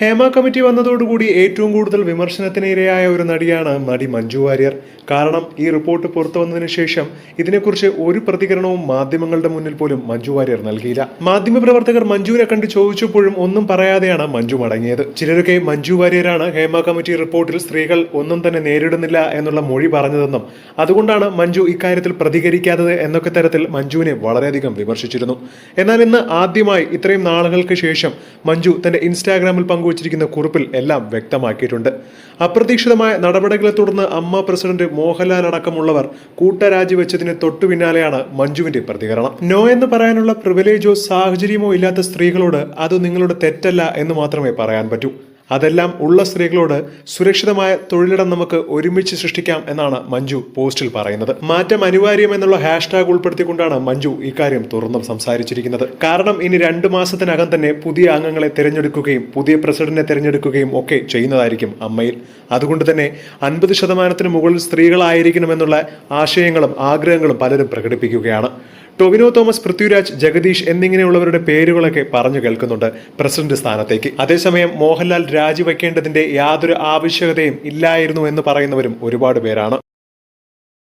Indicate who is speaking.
Speaker 1: Hema committee വന്നതോടുകൂടി ഏറ്റവും കൂടുതൽ വിമർശനത്തിന് ഇരയായ ഒരു നടിയാണ് നടി മഞ്ജു വാര്യർ. കാരണം ഈ റിപ്പോർട്ട് പുറത്തു വന്നതിന് ശേഷം ഇതിനെക്കുറിച്ച് ഒരു പ്രതികരണവും മാധ്യമങ്ങളുടെ മുന്നിൽ പോലും മഞ്ജു വാര്യർ നൽകിയില്ല. മാധ്യമപ്രവർത്തകർ മഞ്ജുവിനെ കണ്ട് ചോദിച്ചപ്പോഴും ഒന്നും പറയാതെയാണ് മഞ്ജു മടങ്ങിയത്. ചിലരൊക്കെ മഞ്ജു വാര്യരാണ് ഹേമ കമ്മിറ്റി റിപ്പോർട്ടിൽ സ്ത്രീകൾ ഒന്നും തന്നെ നേരിടുന്നില്ല എന്നുള്ള മൊഴി പറഞ്ഞതെന്നും അതുകൊണ്ടാണ് മഞ്ജു ഇക്കാര്യത്തിൽ പ്രതികരിക്കാത്തത് എന്നൊക്കെ തരത്തിൽ മഞ്ജുവിനെ വളരെയധികം വിമർശിച്ചിരുന്നു. എന്നാൽ ഇന്ന് ആദ്യമായി ഇത്രയും നാളുകൾക്ക് ശേഷം മഞ്ജു തന്റെ ഇൻസ്റ്റാഗ്രാമിൽ പങ്കുവച്ചിരിക്കുന്ന കുറിപ്പിൽ എല്ലാം വ്യക്തമാക്കിയിട്ടുണ്ട്. അപ്രതീക്ഷിതമായ നടപടികളെ തുടർന്ന് അമ്മ പ്രസിഡന്റ് മോഹൻലാൽ അടക്കമുള്ളവർ കൂട്ടരാജി വെച്ചതിന് തൊട്ടു പിന്നാലെയാണ് മഞ്ജുവിന്റെ പ്രതികരണം. നോ എന്ന് പറയാനുള്ള പ്രിവിലേജോ സാഹചര്യമോ ഇല്ലാത്ത സ്ത്രീകളോട് അത് നിങ്ങളുടെ തെറ്റല്ല എന്ന് മാത്രമേ പറയാൻ പറ്റൂ. അതെല്ലാം ഉള്ള സ്ത്രീകളോട് സുരക്ഷിതമായ തൊഴിലിടം നമുക്ക് ഒരുമിച്ച് സൃഷ്ടിക്കാം എന്നാണ് മഞ്ജു പോസ്റ്റിൽ പറയുന്നത്. മാറ്റം അനിവാര്യം എന്നുള്ള ഹാഷ്ടാഗ് ഉൾപ്പെടുത്തിക്കൊണ്ടാണ് മഞ്ജു ഇക്കാര്യം തുറന്നും സംസാരിച്ചിരിക്കുന്നത്. കാരണം ഇനി രണ്ട് മാസത്തിനകം തന്നെ പുതിയ അംഗങ്ങളെ തിരഞ്ഞെടുക്കുകയും പുതിയ പ്രസിഡന്റിനെ തിരഞ്ഞെടുക്കുകയും ഒക്കെ ചെയ്യുന്നതായിരിക്കും അമ്മയിൽ. അതുകൊണ്ട് തന്നെ അൻപത് ശതമാനത്തിന് മുകളിൽ സ്ത്രീകളായിരിക്കണമെന്നുള്ള ആശയങ്ങളും ആഗ്രഹങ്ങളും പലരും പ്രകടിപ്പിക്കുകയാണ്. ടൊവിനോ തോമസ് പൃഥ്വിരാജ് ജഗദീഷ് എന്നിങ്ങനെയുള്ളവരുടെ പേരുകളൊക്കെ പറഞ്ഞു കേൾക്കുന്നുണ്ട് പ്രസിഡന്റ് സ്ഥാനത്തേക്ക്. അതേസമയം മോഹൻലാൽ രാജിവെക്കേണ്ടതിന്റെ യാതൊരു ആവശ്യകതയും ഇല്ലായിരുന്നു എന്ന് പറയുന്നവരും ഒരുപാട് പേരാണ്.